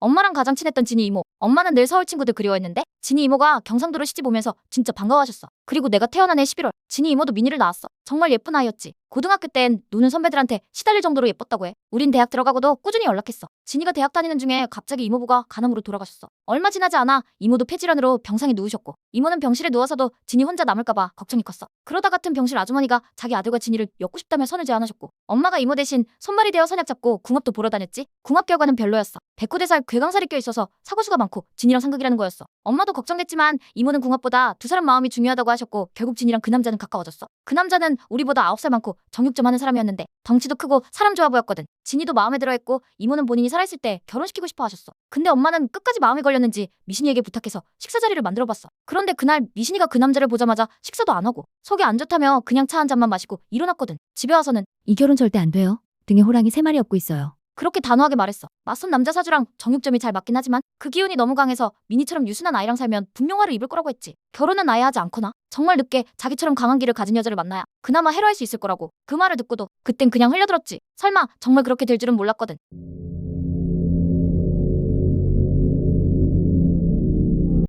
엄마랑 가장 친했던 진이 이모. 엄마는 늘 서울 친구들 그리워했는데 진이 이모가 경상도로 시집 오면서 진짜 반가워하셨어. 그리고 내가 태어난 해 11월 진이 이모도 미니를 낳았어. 정말 예쁜 아이였지. 고등학교 땐 노는 선배들한테 시달릴 정도로 예뻤다고 해. 우린 대학 들어가고도 꾸준히 연락했어. 진이가 대학 다니는 중에 갑자기 이모부가 간암으로 돌아가셨어. 얼마 지나지 않아 이모도 폐질환으로 병상에 누우셨고 이모는 병실에 누워서도 진이 혼자 남을까봐 걱정이 컸어. 그러다 같은 병실 아주머니가 자기 아들과 진이를 엮고 싶다며 선을 제안하셨고 엄마가 이모 대신 손발이 되어 선약 잡고 궁합도 보러 다녔지. 궁합 결과는 별로였어. 백호대살 괴강살이 껴 있어서 사고수가 많고 진이랑 상극이라는 거였어. 엄마도 걱정됐지만 이모는 궁합보다 두 사람 마음이 중요하다고 하셨고 결국 진이랑 그 남자는 가까워졌어. 그 남자는 우리보다 아홉 살 많고 정육점 하는 사람이었는데 덩치도 크고 사람 좋아 보였거든. 진이도 마음에 들어했고 이모는 본인이 살아있을 때 결혼시키고 싶어 하셨어. 근데 엄마는 끝까지 마음에 걸렸는지 미신이에게 부탁해서 식사 자리를 만들어봤어. 그런데 그날 미신이가 그 남자를 보자마자 식사도 안 하고 속이 안 좋다며 그냥 차 한 잔만 마시고 일어났거든. 집에 와서는 이 결혼 절대 안 돼요. 등에 호랑이 세 마리 업고 있어요. 그렇게 단호하게 말했어. 맞선 남자 사주랑 정육점이 잘 맞긴 하지만 그 기운이 너무 강해서 미니처럼 유순한 아이랑 살면 분명화를 입을 거라고 했지. 결혼은 아예 하지 않거나 정말 늦게 자기처럼 강한 기를 가진 여자를 만나야 그나마 해로할 수 있을 거라고. 그 말을 듣고도 그땐 그냥 흘려들었지. 설마 정말 그렇게 될 줄은 몰랐거든.